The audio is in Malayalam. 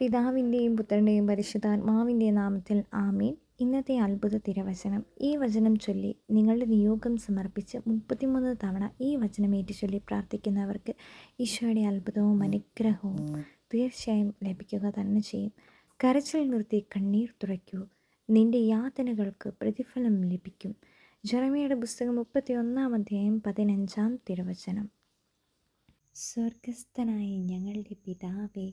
പിതാവിന്റെയും പുത്രന്റെയും പരിശുദ്ധാത്മാവിന്റെയും നാമത്തിൽ ആമീൻ. ഇന്നത്തെ അത്ഭുത തിരവചനം. ഈ വചനം ചൊല്ലി നിങ്ങളുടെ നിയോഗം സമർപ്പിച്ച് മുപ്പത്തിമൂന്ന് തവണ ഈ വചനം ചൊല്ലി പ്രാർത്ഥിക്കുന്നവർക്ക് ഈശോയുടെ അത്ഭുതവും അനുഗ്രഹവും തീർച്ചയായും ലഭിക്കുക തന്നെ ചെയ്യും. കരച്ചിൽ നിർത്തി കണ്ണീർ തുറയ്ക്കൂ. നിന്റെ യാതനകൾക്ക് പ്രതിഫലം ലഭിക്കും. ജെറമിയുടെ പുസ്തകം മുപ്പത്തി ഒന്നാം അധ്യായം പതിനഞ്ചാം തിരുവചനം. സ്വർഗസ്ഥനായ ഞങ്ങളുടെ പിതാവേ